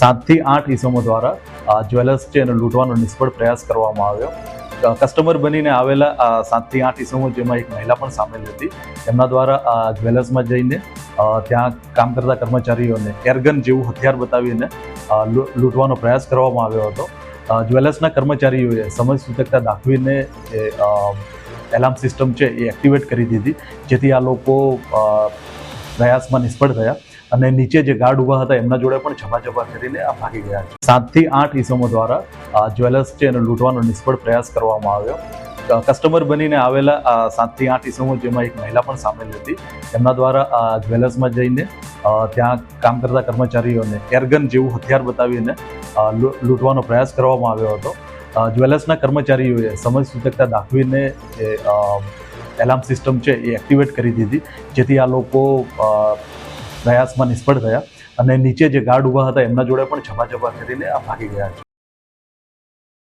સાતથી આઠ ઈસમો દ્વારા જ્વેલર્સ છે એને લૂંટવાનો નિષ્ફળ પ્રયાસ કરવામાં આવ્યો. કસ્ટમર બનીને આવેલા સાતથી આઠ ઈસમો જેમાં એક મહિલા પણ સામેલ હતી. એમના દ્વારા જ્વેલર્સમાં જઈને ત્યાં કામ કરતા કર્મચારીઓને એરગન જેવું હથિયાર બતાવીને લૂંટવાનો પ્રયાસ કરવામાં આવ્યો હતો. જ્વેલર્સના કર્મચારીઓએ સમયસૂચકતા દાખવીને એલાર્મ સિસ્ટમ છે એ એક્ટિવેટ કરી દીધી, જેથી આ લોકો પ્રયાસમાં નિષ્ફળ થયા અને નીચે જે ગાર્ડ ઊભા હતા એમના જોડે પણ ઝપાઝપા કરીને આ ભાગી ગયા છે. સાતથી આઠ ઈસમો દ્વારા જ્વેલર્સ છે એને લૂંટવાનો નિષ્ફળ પ્રયાસ કરવામાં આવ્યો. કસ્ટમર બનીને આવેલા સાતથી આઠ ઈસમો જેમાં એક મહિલા પણ સામેલ હતી. એમના દ્વારા જ્વેલર્સમાં જઈને ત્યાં કામ કરતા કર્મચારીઓને એરગન જેવું હથિયાર બતાવીને લૂંટવાનો પ્રયાસ કરવામાં આવ્યો હતો. જ્વેલર્સના કર્મચારીઓએ સમજ સૂચકતા દાખવીને એલાર્મ સિસ્ટમ છે, એ એક્ટિવેટ કરી દીધી, જેથી આ લોકો પ્રયાસમાં નિષ્ફળ થયા અને નીચે જે ગાર્ડ ઊભા હતા, એમના જોડે પણ ઝપાઝપા કરીને આ ભાગી ગયા છે.